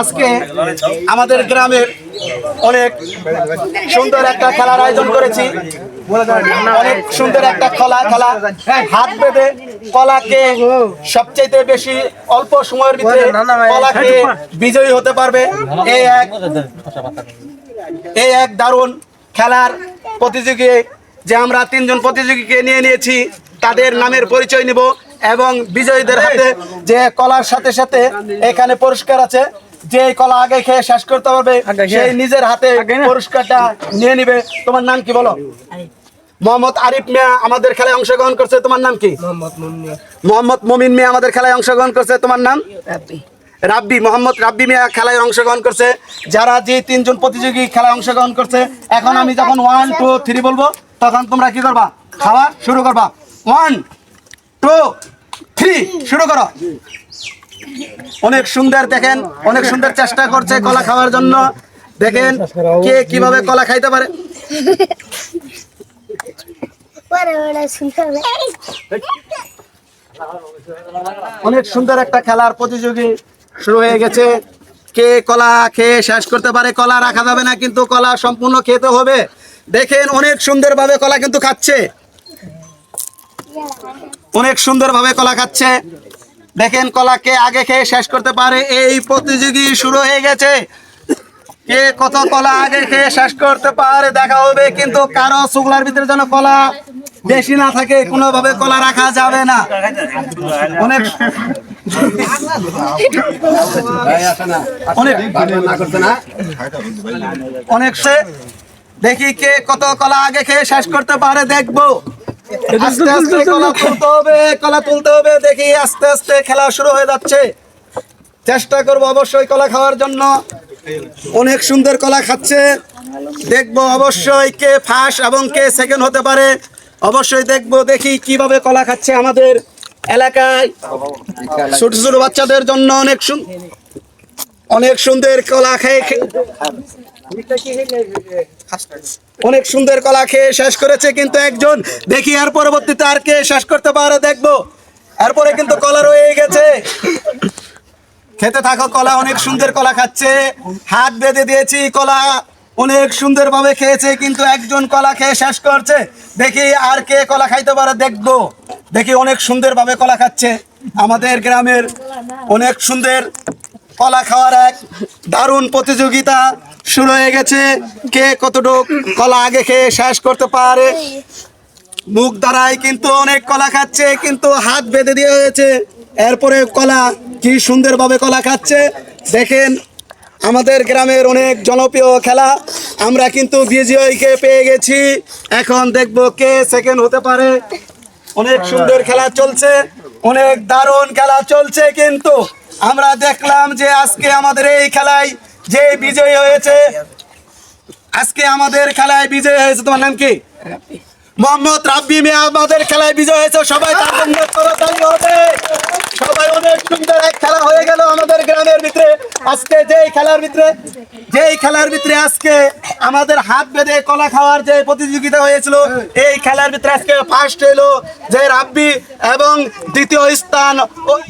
আজকে আমাদের গ্রামের অনেক সুন্দর একটা খেলার আয়োজন করেছি। অনেক সুন্দর একটা খেলা খেলা। হাত বেঁধে কলাকে সবচেয়ে বেশি অল্প সময়ের ভিতরে কলাকে বিজয়ী হতে পারবে। এই এক এই এক দারুণ খেলার প্রতিযোগী যে আমরা তিনজন প্রতিযোগীকে নিয়ে নিয়েছি, তাদের নামের পরিচয় নিব। এবং বিজয়ীদের হাতে যে কলার সাথে সাথে এখানে পুরস্কার আছে যে এই কলা আগে খেয়ে শেষ করতে পারবে সেই নিজের হাতে পুরস্কারটা নিয়ে নিবে। তোমার নাম কি বলো? মোহাম্মদ আরিফ মিয়া আমাদের খেলায় অংশগ্রহণ করছে তোমার নাম কি? মোহাম্মদ মমিন মিয়া। আমাদের খেলায় অংশগ্রহণ করছে তোমার নাম? রাব্বি। মোহাম্মদ রাব্বি মিয়া খেলায় অংশগ্রহণ করছে। যারা যে তিনজন প্রতিযোগী খেলায় অংশগ্রহণ করছে এখন আমি যখন ওয়ান টু থ্রি বলব তখন তোমরা কি করবা? খাওয়া শুরু করবা। ওয়ান টু থ্রি, শুরু করো। অনেক সুন্দর, দেখেন, অনেক সুন্দর চেষ্টা করছে কলা খাওয়ার জন্য। দেখেন, কে কীভাবে কলা খাইতে পারে। অনেক সুন্দর একটা খেলার প্রতিযোগী শুরু হয়ে গেছে। কে কলা খেয়ে শেষ করতে পারে? কলা রাখা যাবে না, কিন্তু কলা সম্পূর্ণ খেতে হবে। দেখেন, অনেক সুন্দরভাবে কলা কিন্তু খাচ্ছে। অনেক সুন্দরভাবে কলা খাচ্ছে। দেখেন কলাকে আগে খেয়ে শেষ করতে পারে, এই প্রতিযোগী শুরু হয়ে গেছে। কে কত কলা আগে খেয়ে শেষ করতে পারে দেখা হবে, কিন্তু কারও শুকলার ভিতরে যেন কলা বেশি না থাকে, কোনোভাবে কলা রাখা যাবে না। অনেক অনেক সে দেখি কে কত কলা আগে খেয়ে শেষ করতে পারে, দেখব। আস্তে আস্তে কলা তুলতে হবে কলা তুলতে হবে দেখি আস্তে আস্তে খেলা শুরু হয়ে যাচ্ছে। চেষ্টা করব অবশ্যই কলা খাওয়ার জন্য। অনেক সুন্দর কলা খাচ্ছে। দেখব অবশ্যই কে ফার্স্ট এবং কে সেকেন্ড হতে পারে। অবশ্যই দেখব দেখি কীভাবে কলা খাচ্ছে আমাদের এলাকায়। ছোট ছোট বাচ্চাদের জন্য অনেক অনেক সুন্দর কলা খেয়ে অনেক সুন্দর কলা খেয়ে শেষ করেছে কিন্তু একজন। দেখি আর পরবর্তীতে আর কে শেষ করতে পারে দেখব। এরপরে কিন্তু কলা রয়ে গেছে। খেতে থাকো, কলা অনেক সুন্দর কলা খাচ্ছে। হাত বেঁধে দিয়েছি, কলা অনেক সুন্দর ভাবে খেয়েছে কিন্তু একজন কলা খেয়ে শেষ করছে। দেখি আর কে কলা খাইতে পারে দেখব। দেখি অনেক সুন্দর ভাবে কলা খাচ্ছে। আমাদের গ্রামের অনেক সুন্দর কলা খাওয়ার এক দারুণ প্রতিযোগিতা শুরু হয়ে গেছে। কে কতটুক কলা আগে খেয়ে শেষ করতে পারে? মুখ দ্বারাই কিন্তু অনেক কলা খাচ্ছে, কিন্তু হাত বেঁধে দিয়ে হয়েছে। এরপরে কলা কি সুন্দরভাবে কলা খাচ্ছে? দেখেন, আমাদের গ্রামের অনেক জনপ্রিয় খেলা। আমরা কিন্তু বিজয়ীকে পেয়ে গেছি। এখন দেখব কে সেকেন্ড হতে পারে। অনেক সুন্দর খেলা চলছে, অনেক দারুণ খেলা চলছে কিন্তু আমরা দেখলাম যে আজকে আমাদের এই খেলায় যে বিজয়ী হয়েছে আজকে আমাদের খেলায় বিজয়ী হয়েছে তোমার নাম কি? মোহাম্মদ রাব্বি মিয়া আমাদের খেলায় বিজয় হয়েছে সবাই তার জন্য হবে সবাই অনেক সুন্দর এক খেলা হয়ে গেল আমাদের গ্রামের ভিতরে আজকে যেই খেলার ভিতরে, যেই খেলার ভিতরে আজকে আমাদের হাত বেঁধে কলা খাওয়ার যে প্রতিযোগিতা হয়েছিল, এই খেলার ভিতরে আজকে ফার্স্ট হলো যে রাব্বি এবং দ্বিতীয় স্থান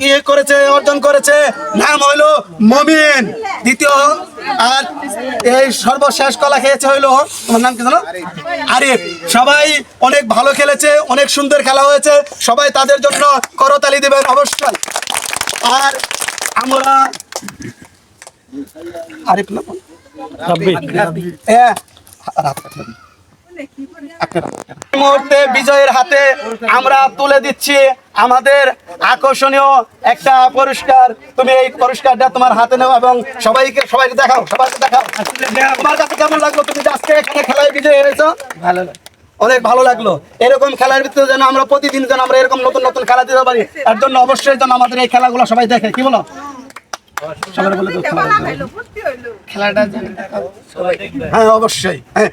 ইয়ে করেছে, অর্জন করেছে, নাম হলো মমিন। দ্বিতীয় আর এই সর্বশেষ কলা খেয়েছে হইল তোমার নাম কি জানো? আরিফ। সবাই অনেক ভালো খেলেছে, অনেক সুন্দর খেলা হয়েছে, সবাই তাদের জন্য করতালি দেবেন অবশ্যই। আর আমরা আরিফ না মুহূর্তে বিজয়ের হাতে আমরা তুলে দিচ্ছি আমাদের আকর্ষণীয় একটা পুরস্কার। তুমি এই পুরস্কারটা তোমার হাতে নাও এবং সবাইকে সবাইকে দেখাও সবাইকে দেখাও। তোমার কাছে কেমন লাগল? তুমি আজকে এখানে খেলায় বিজয় হয়েছো? ভালো অনেক ভালো লাগল। এরকম খেলার ভিতরে যেন আমরা প্রতিদিন যেন আমরা এরকম নতুন নতুন খেলা দিতে পারি তার জন্য অবশ্যই যেন আমাদের এই খেলাগুলো সবাই দেখে। কি বলো? সবাই বলে দাও, খেলা দেখো। হ্যাঁ অবশ্যই হ্যাঁ